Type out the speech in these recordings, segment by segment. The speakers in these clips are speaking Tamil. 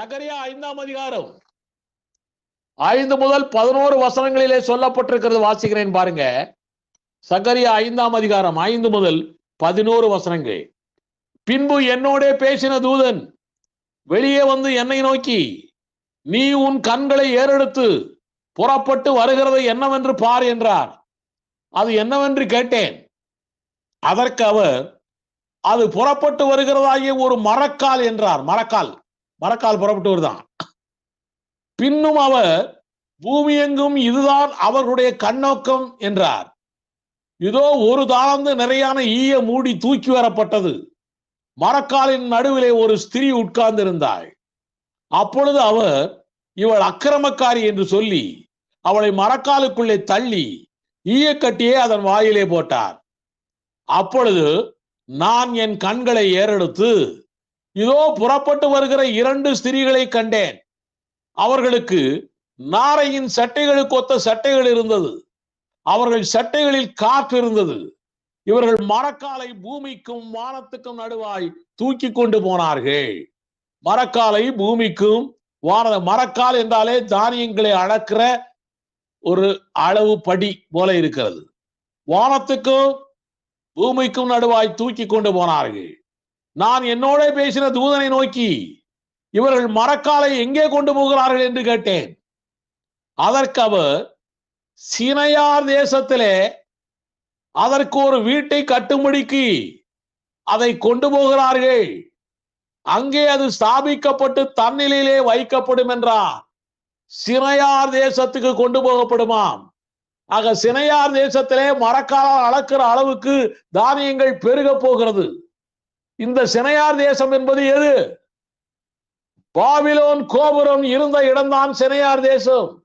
சகரியா ஐந்தாம் அதிகாரம். ஐந்து முதல் பதினோரு வசனங்களிலே சொல்லப்பட்டிருக்கிறது வாசிக்கிறேன் பாருங்க. சகரியா ஐந்தாம் அதிகாரம் ஐந்து முதல் பதினோரு வசனங்கள். பின்பு என்னோட பேசின தூதன் வெளியே வந்து என்னை நோக்கி நீ உன் கண்களை ஏறெடுத்து புறப்பட்டு வருகிறது என்னவென்று பார் என்றார். அது என்னவென்று கேட்டேன். அதற்கு அவர் அது புறப்பட்டு வருகிறதாகிய ஒரு மரக்கால் என்றார். மரக்கால். மரக்கால் புறப்பட்டு வருதான் பின்னும் அவர் பூமி எங்கும் இதுதான் அவர்களுடைய கண்ணோக்கம் என்றார். இதோ ஒரு தாழ்ந்து நிறையான ஈய மூடி தூக்கி வரப்பட்டது. மரக்காலின் நடுவிலே ஒரு ஸ்திரீ உட்கார்ந்திருந்தாள். அப்பொழுது அவர் இவள் அக்கிரமக்காரி என்று சொல்லி அவளை மரக்காலுக்குள்ளே தள்ளி ஈயக்கட்டியே அதன் வாயிலே போட்டார். அப்பொழுது நான் என் கண்களை ஏறெடுத்து இதோ புறப்பட்டு வருகிற இரண்டு ஸ்திரீகளை கண்டேன். அவர்களுக்கு நாரையின் சட்டைகளுக்கு ஒத்த சட்டைகள் இருந்தது. அவர்கள் சட்டைகளில் காற்று இருந்தது. இவர்கள் மரக்காலை பூமிக்கும் வானத்துக்கும் நடுவாய் தூக்கி கொண்டு போனார்கள். மரக்காலை பூமிக்கும் வான மரக்கால் என்றாலே தானியங்களை அளக்கிற ஒரு அளவு படி போல இருக்கிறது. வானத்துக்கும் பூமிக்கும் நடுவாய் தூக்கி கொண்டு போனார்கள். நான் என்னோட பேசின தூதனை நோக்கி இவர்கள் மரக்காலை எங்கே கொண்டு போகிறார்கள் என்று கேட்டேன். அதற்கு அவர் சினையார் தேசத்திலே அதற்கு ஒரு வீட்டை கட்டும்படிக்கு அதை கொண்டு போகிறார்கள். அங்கே அது ஸ்தாபிக்கப்பட்டு தன்னிலையிலே வைக்கப்படும் என்றார். சினையார் தேசத்துக்கு கொண்டு போகப்படுமாம். ஆக சினையார் தேசத்திலே மரக்காலால் அளக்கிற அளவுக்கு தானியங்கள் பெருக போகிறது. இந்த சினையார் தேசம் என்பது எது? பாபிலோன் கோபுரம் இருந்த இடம்தான் சினையார் தேசம்.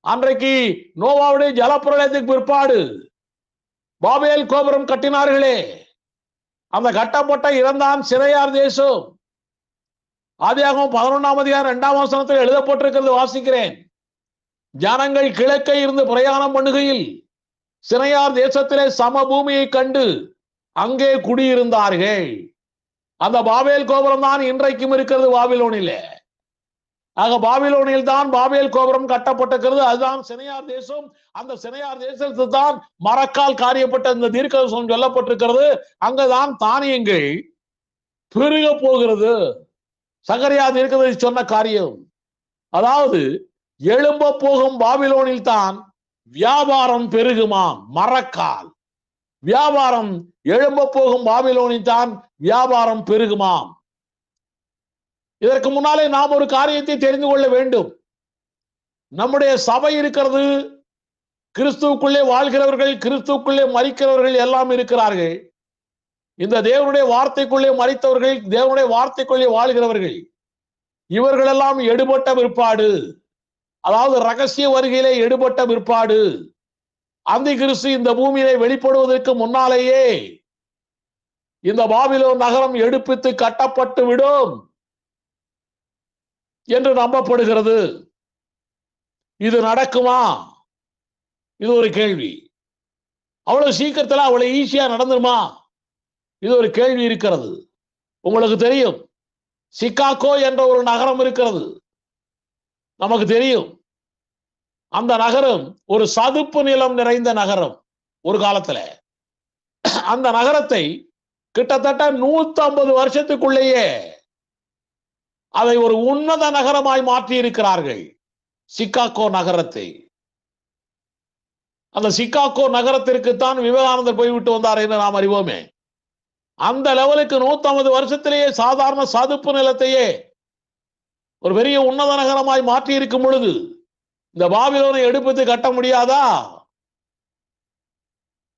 அன்றைக்கு நோவாவுடைய ஜலப்பிரளயத்துக்கு பிற்பாடு பாபேல் கோபுரம் கட்டினார்களே. அந்த கட்டப்பட்ட இடம்தான் சிறையார் தேசம். ஆதியாகவும் பதினொன்றாம் அதிகாரம் இரண்டாம் வசனத்தில் எழுதப்பட்டிருக்கிறது வாசிக்கிறேன். ஜனங்கள் கிழக்கே இருந்து பிரயாணம் பண்ணுகையில் சிறையார் தேசத்திலே சமபூமியை கண்டு அங்கே குடியிருந்தார்கள். அந்த பாபேல் கோபுரம் தான் இன்றைக்கும் இருக்கிறது பாபிலோனிலே. ஆக பாபிலோனில் தான் பாபேல் கோபுரம் கட்டப்பட்டிருக்கிறது. அதுதான் சினையார் தேசம். அந்த சினையார் தேசத்து தான் மரக்கால் காரியப்பட்ட இந்த தீர்க்கதரிசனம் சொல்லப்பட்டிருக்கிறது. அங்கதான் தானியங்கள் பெருக போகிறது. சகரியா தீர்க்கதரிசி சொன்ன காரியம். அதாவது எழும்ப போகும் பாபிலோனில் தான் வியாபாரம் பெருகுமாம். மரக்கால். வியாபாரம் எழும்ப போகும் பாபிலோனில் தான் வியாபாரம் பெருகுமாம் இதற்கு முன்னாலே நாம் ஒரு காரியத்தை தெரிந்து கொள்ள வேண்டும். நம்முடைய சபை இருக்கிறது கிறிஸ்துவுக்குள்ளே வாழ்கிறவர்கள் கிறிஸ்துவுக்குள்ளே மறிக்கிறவர்கள் எல்லாம் இருக்கிறார்கள். இந்த தேவனுடைய வார்த்தைக்குள்ளே மறித்தவர்கள் தேவனுடைய வார்த்தைக்குள்ளே வாழ்கிறவர்கள் இவர்களெல்லாம் எடுபட்ட பிற்பாடு. அதாவது ரகசிய வருகையிலே எடுபட்ட பிற்பாடு. அந்த கிறிஸ்து இந்த பூமியிலே வெளிப்படுவதற்கு முன்னாலேயே இந்த பாபிலோ நகரம் எடுப்பித்து கட்டப்பட்டு விடும் என்று நம்பப்படுகிறது. இது நடக்குமா? இது ஒரு கேள்வி. அவ்வளவு சீக்கிரத்தில் அவ்வளவு ஈஸியா நடந்துருமா? இது ஒரு கேள்வி இருக்கிறது. உங்களுக்கு தெரியும். சிக்காகோ என்ற ஒரு நகரம் இருக்கிறது. நமக்கு தெரியும். அந்த நகரம் ஒரு சதுப்பு நிலம் நிறைந்த நகரம் ஒரு காலத்துல. அந்த நகரத்தை கிட்டத்தட்ட நூத்தி ஐம்பது வருஷத்துக்குள்ளேயே அதை ஒரு உன்னத நகரமாய் மாற்றி இருக்கிறார்கள் சிக்காகோ நகரத்தை. அந்த சிக்காகோ நகரத்திற்கு தான் விவேகானந்தர் போய்விட்டு வந்தார் என்று நாம் அறிவோமே. அந்த லெவலுக்கு நூத்தி ஐம்பது வருஷத்திலேயே சாதாரண சதுப்பு நிலத்தையே ஒரு பெரிய உன்னத நகரமாய் மாற்றி இருக்கும் பொழுது இந்த பாபிலோனை எடுப்பது கட்ட முடியாதா?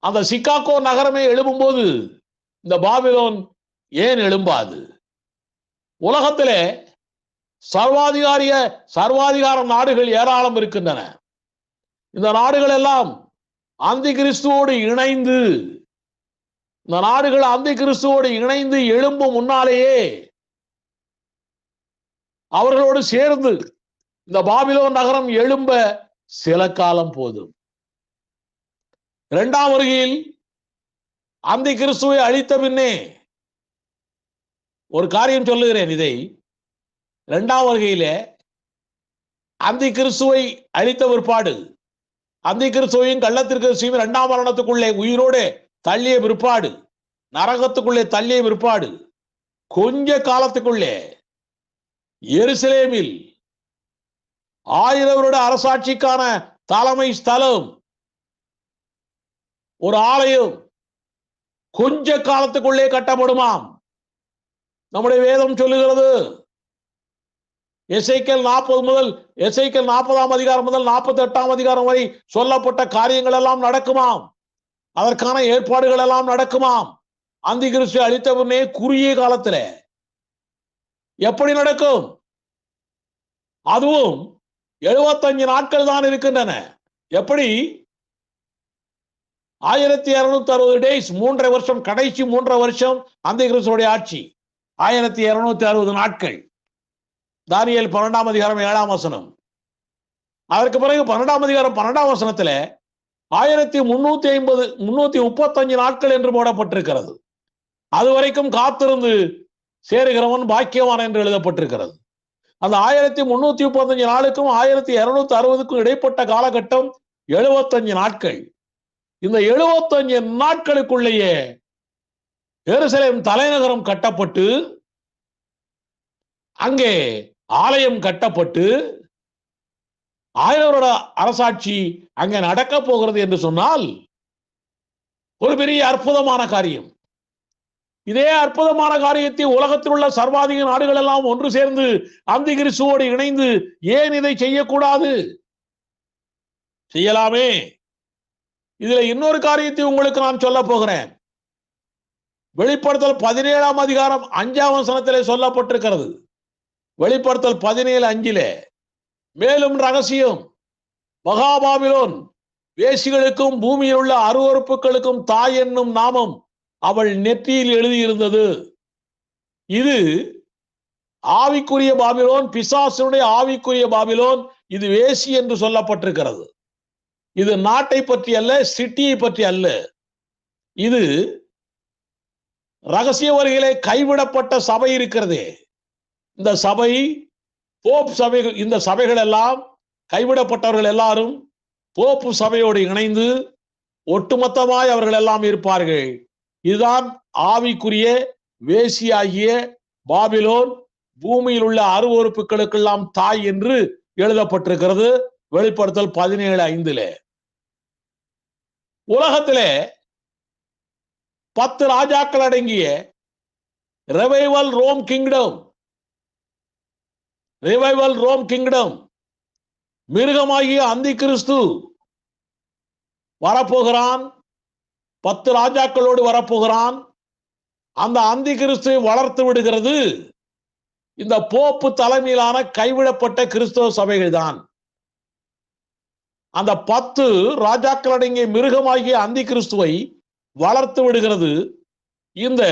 அந்த சிக்காகோ நகரமே எழும்பும் போது இந்த பாபிலோன் ஏன் எழும்பாது? உலகத்திலே சர்வாதிகாரிய சர்வாதிகார நாடுகள் ஏராளம் இருக்கின்றன. இந்த நாடுகள் எல்லாம் அந்தி கிறிஸ்துவோடு இணைந்து இந்த நாடுகள் அந்தி கிறிஸ்துவோடு இணைந்து எழும்பும் முன்னாலேயே அவர்களோடு சேர்ந்து இந்த பாபிலோ நகரம் எழும்ப சில காலம் போதும். இரண்டாம் வருகையில் அந்தி கிறிஸ்துவை அழித்த பின்னே ஒரு காரியம் சொல்லுகிறேன் இதை. இரண்டாம் வருகையில அந்தி கிறிஸ்துவை அழித்த பிற்பாடு அந்தி கிறிஸ்துவையும் கள்ளத்திற்கு இரண்டாம் மரணத்துக்குள்ளே உயிரோடு தள்ளிய பிற்பாடு நரகத்துக்குள்ளே தள்ளிய பிற்பாடு கொஞ்ச காலத்துக்குள்ளே எருசலேமில் ஆயிரம் வருட அரசாட்சிக்கான தலைமை ஸ்தலம் ஒரு ஆலயம் கொஞ்ச காலத்துக்குள்ளே கட்டப்படுமாம். நம்முடைய வேதம் சொல்லுகிறது எசைக்கல் நாற்பது முதல் எசைக்கல் நாற்பதாம் அதிகாரம் முதல் நாற்பத்தி எட்டாம் அதிகாரம் வரை சொல்லப்பட்ட காரியங்கள் எல்லாம் நடக்குமாம். அதற்கான ஏற்பாடுகள் எல்லாம் நடக்குமாம். அந்தி கிறிஸ்து அளித்த குறுகிய காலத்துல. எப்படி நடக்கும்? அதுவும் எழுபத்தஞ்சு நாட்கள் தான் இருக்கின்றன. எப்படி? ஆயிரத்தி இருநூத்தி அறுபது டேஸ் மூன்றரை வருஷம் கடைசி மூன்றரை வருஷம் அந்த கிறிஸ்துடைய ஆட்சி. ஆயிரத்தி இருநூத்தி அறுபது நாட்கள். தானியல் பன்னெண்டாம் அதிகாரம் ஏழாம் வசனம். அதற்கு பிறகு பன்னெண்டாம் அதிகாரம் பன்னெண்டாம் வசனத்துல ஆயிரத்தி முன்னூத்தி ஐம்பது முன்னூத்தி முப்பத்தஞ்சு நாட்கள் என்று போடப்பட்டிருக்கிறது. அது வரைக்கும் காத்திருந்து சேருகிறவன் பாக்கியவான் என்று எழுதப்பட்டிருக்கிறது. அந்த ஆயிரத்தி முன்னூத்தி முப்பத்தஞ்சு நாளுக்கும் ஆயிரத்தி இருநூத்தி அறுபதுக்கும் இடைப்பட்ட காலகட்டம் எழுபத்தஞ்சு நாட்கள். இந்த எழுபத்தஞ்சு நாட்களுக்குள்ளேயே எருசலேம் தலைநகரம் கட்டப்பட்டு அங்கே ஆலயம் கட்டப்பட்டு ஆயிரவரோட அரசாட்சி அங்கே நடக்க போகிறது என்று சொன்னால் ஒரு பெரிய அற்புதமான காரியம். இதே அற்புதமான காரியத்தை உலகத்தில் உள்ள சர்வாதிக நாடுகள் எல்லாம் ஒன்று சேர்ந்து அந்த கிறிஸ்துவோடு இணைந்து ஏன் இதை செய்யக்கூடாது? செய்யலாமே. இதுல இன்னொரு காரியத்தை உங்களுக்கு நான் சொல்ல போகிறேன். வெளிப்படுத்தல் பதினேழாம் அதிகாரம் அஞ்சாம் வசனத்திலே சொல்லப்பட்டிருக்கிறது. வெளிப்படுத்தல் பதினேழு அஞ்சிலே மேலும் ரகசியம் மகாபாபிலோன் வேசிகளுக்கும் பூமியில் உள்ள அருவறுப்புகளுக்கும் தாய் என்னும் நாமம் அவள் நெற்றியில் எழுதியிருந்தது. இது ஆவிக்குரிய பாபிலோன் பிசாசனுடைய ஆவிக்குரிய பாபிலோன் இது வேசி என்று சொல்லப்பட்டிருக்கிறது. இது நாட்டை பற்றி அல்ல சிட்டியை பற்றி அல்ல. இது ரகசிய வரிகளை கைவிடப்பட்ட சபை இருக்கிறதே. இந்த சபை போப் சபைகள் இந்த சபைகள் எல்லாம் கைவிடப்பட்டவர்கள் எல்லாரும் போப்பு சபையோடு இணைந்து ஒட்டுமொத்தமாய் அவர்கள் எல்லாம் இருப்பார்கள். இதுதான் ஆவிக்குரிய வேசியாகிய பாபிலோன் பூமியில் உள்ள அருவறுப்புகளுக்கெல்லாம் தாய் என்று எழுதப்பட்டிருக்கிறது. வெளிப்படுத்தல் பதினேழு ஐந்துல. உலகத்திலே பத்து ராஜாக்கள் அடங்கிய revival Rome kingdom revival Rome kingdom மிருகமாகிய அந்தி கிறிஸ்து வரப்போகிறான். பத்து ராஜாக்களோடு வரப்போகிறான். அந்த அந்தி கிறிஸ்துவை வளர்த்து விடுகிறது. இந்த போப்பு தலைமையிலான கைவிடப்பட்ட கிறிஸ்தவ சபைகள் தான் அந்த பத்து ராஜாக்கள் அடங்கிய மிருகமாகிய அந்தி கிறிஸ்துவை வளர்த்து விடுகிறது. இந்த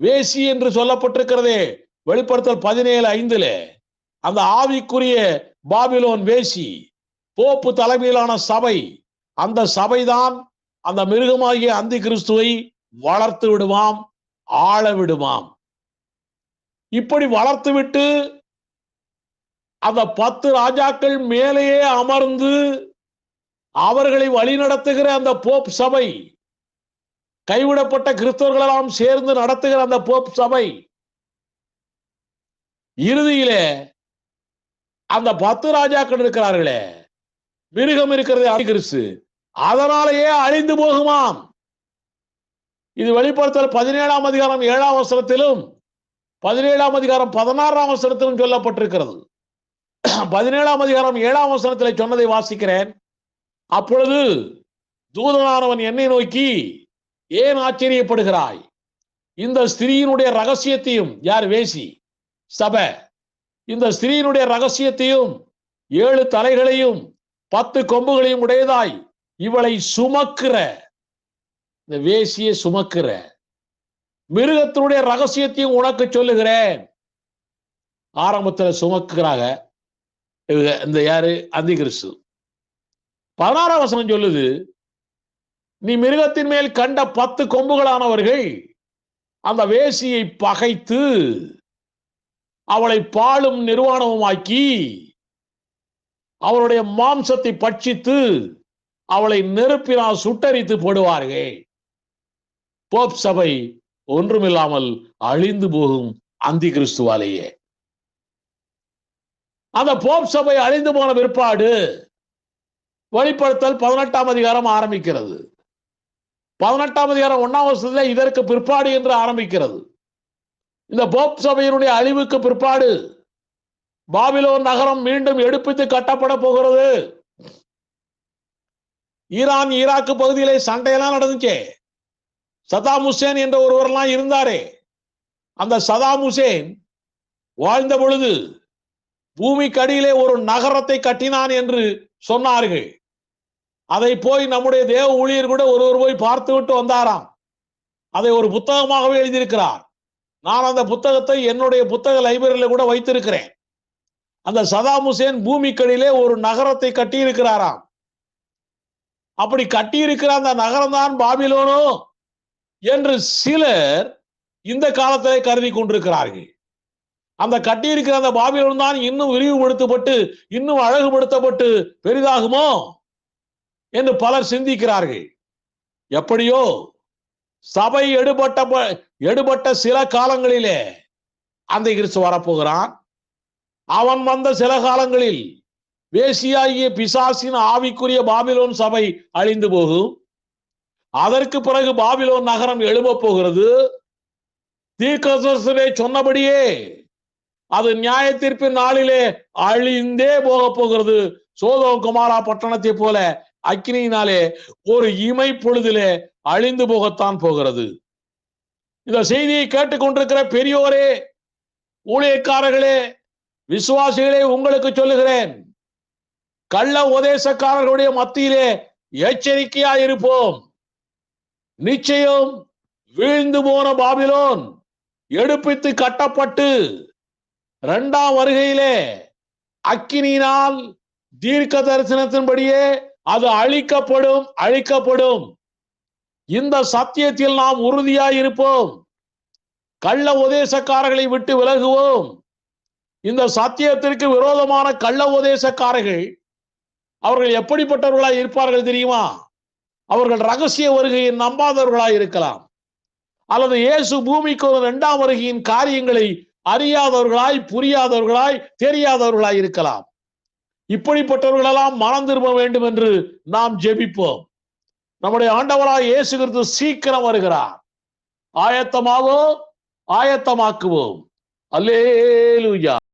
வேசி என்று சொல்லப்பட்டிருக்கிறதே வெளிப்படுத்தல் பதினேழு ஐந்துல. அந்த ஆவிக்குரிய பாபிலோன் வேசி போப்பு தலைமையிலான சபை அந்த சபைதான் அந்த மிருகமாகிய அந்தி கிறிஸ்துவை வளர்த்து விடுவாம் ஆள விடுவாம். இப்படி வளர்த்து விட்டு அந்த பத்து ராஜாக்கள் மேலேயே அமர்ந்து அவர்களை வழிநடத்துகிற அந்த போப் சபை கைவிடப்பட்ட கிறிஸ்தவர்களெல்லாம் சேர்ந்து நடத்துகிற அந்த போப் சபை இறுதியிலே அந்த பத்து ராஜாக்கள் இருக்கிறார்களே மிருகம் இருக்கிறது கிறிஸ்து அதனாலேயே அழிந்து போகுமாம். இது வெளிப்படுத்தல் பதினேழாம் அதிகாரம் ஏழாம் அவசரத்திலும் பதினேழாம் அதிகாரம் பதினாறாம் அவசரத்திலும் சொல்லப்பட்டிருக்கிறது. பதினேழாம் அதிகாரம் ஏழாம் வசனத்தில் சொன்னதை வாசிக்கிறேன். அப்பொழுது தூதனானவன் என்னை நோக்கி ஏன் ஆச்சரியப்படுகிறாய்? இந்த ஸ்திரீயினுடைய ரகசியத்தையும் யார் வேசி? சபை. இந்த ஸ்திரீயினுடைய ரகசியத்தையும் ஏழு தலைகளையும் பத்து கொம்புகளையும் உடையதாய் இவளை சுமக்கிற இந்த வேசியை சுமக்கிற மிருகத்தினுடைய ரகசியத்தையும் உனக்கு சொல்லுகிறேன். ஆரம்பத்தில் சுமக்குறாங்க இவங்க இந்த யாரு? அந்தி பதினாறாம் வசனம் சொல்லுது நீ மிருகத்தின் மேல் கண்ட பத்து கொம்புகளானவர்கள் அந்த வேசியை பகைத்து அவளை பாலும் நிர்வாணமுமாக்கி அவருடைய மாம்சத்தை பட்சித்து அவளை நெருப்பினால் சுட்டரித்து போடுவார்கள். போப் சபை ஒன்றுமில்லாமல் அழிந்து போகும் அந்தி கிறிஸ்துவாலேயே அந்த போப் சபை அழிந்து போன பிற்பாடு வெளிப்படுத்தல் பதினெட்டாம் அதிகாரம் ஆரம்பிக்கிறது. பதினெட்டாம் அதிகாரம் ஒன்னாம் வருஷத்துல இதற்கு பிற்பாடு என்று ஆரம்பிக்கிறது. இந்த போப் சபையினுடைய அழிவுக்கு பிற்பாடு பாபிலோன் நகரம் மீண்டும் எடுப்பித்து கட்டப்பட போகிறது. ஈரான் ஈராக்கு பகுதியிலே சண்டையெல்லாம் நடந்துச்சே. சதாம் ஹுசேன் என்ற ஒருவரெல்லாம் இருந்தாரே. அந்த சதாம் ஹுசேன் வாழ்ந்த பொழுது பூமிக்கு அடியிலே ஒரு நகரத்தை கட்டினான் என்று சொன்னார்கள். அதை போய் நம்முடைய தேவ ஊழியர் கூட ஒருவர் போய் பார்த்து விட்டு வந்தாராம். அதை ஒரு புத்தகமாகவே எழுதியிருக்கிறார். நான் அந்த புத்தகத்தை என்னுடைய புத்தக லைப்ரரியில கூட வைத்திருக்கிறேன். அந்த சதாம் ஹுசேன் பூமிக்கடியிலே ஒரு நகரத்தை கட்டியிருக்கிறாராம். அப்படி கட்டியிருக்கிற அந்த நகரம் தான் பாபிலோனோ என்று சிலர் இந்த காலத்திலே கருதி கொண்டிருக்கிறார்கள். அந்த கட்டியிருக்கிற அந்த பாபிலோன் தான் இன்னும் விரிவுபடுத்தப்பட்டு இன்னும் அழகுபடுத்தப்பட்டு பெரிதாகுமோ என்று பலர் சிந்திக்கிறார்கள். எப்படியோ சபை எடுபட்ட ப- எடுபட்ட சில காலங்களிலே அந்த கிறிஸ்து வரப்போகிறான். அவன் வந்த சில காலங்களில் வேசியாகிய பிசாசின் ஆவிக்குரிய பாபிலோன் சபை அழிந்து போகும். அதற்கு பிறகு பாபிலோன் நகரம் எழும்பப் போகிறது. தீர்க்கதரிசனே சொன்னபடியே அது நியாய தீர்ப்பின் நாளிலே அழிந்தே போக போகிறது. சோதோம் குமாரா பட்டணத்தை போல அக்னியினாலே ஒரு இமை பொழுதிலே அழிந்து போகத்தான் போகிறது. இந்த செய்தியை கேட்டுக்கொண்டிருக்கிற பெரியோரே ஊழியக்காரர்களே விசுவாசிகளே உங்களுக்கு சொல்லுகிறேன். கள்ள உபதேசக்காரர்களுடைய மத்தியிலே எச்சரிக்கையா இருப்போம் நிச்சயம் வீழ்ந்து போன பாபிலோன் எடுப்பித்து கட்டப்பட்டு இரண்டாம் வருகையிலே அக்கினியினால் தீர்க்க தரிசனத்தின்படியே அது அழிக்கப்படும் அழிக்கப்படும். இந்த சத்தியத்தில் நாம் உறுதியாய் இருப்போம் கள்ள உதேசக்காரர்களை விட்டு விலகுவோம். இந்த சத்தியத்திற்கு விரோதமான கள்ள உதேசக்காரர்கள் அவர்கள் எப்படிப்பட்டவர்களாய் இருப்பார்கள் தெரியுமா? அவர்கள் ரகசிய வருகையை நம்பாதவர்களாய் இருக்கலாம். அல்லது இயேசு பூமிக்கு ஒரு இரண்டாம் வருகையின் காரியங்களை அறியாதவர்களாய் புரியாதவர்களாய் தெரியாதவர்களாய் இருக்கலாம். இப்படிப்பட்டவர்களெல்லாம் மனம் திரும்ப வேண்டும் என்று நாம் ஜெபிப்போம். நம்முடைய ஆண்டவராய் இயேசு கிறிஸ்து சீக்கிரம் வருகிறார். ஆயத்தமாவோ ஆயத்தமாக்குவோம். அல்லேலூயா.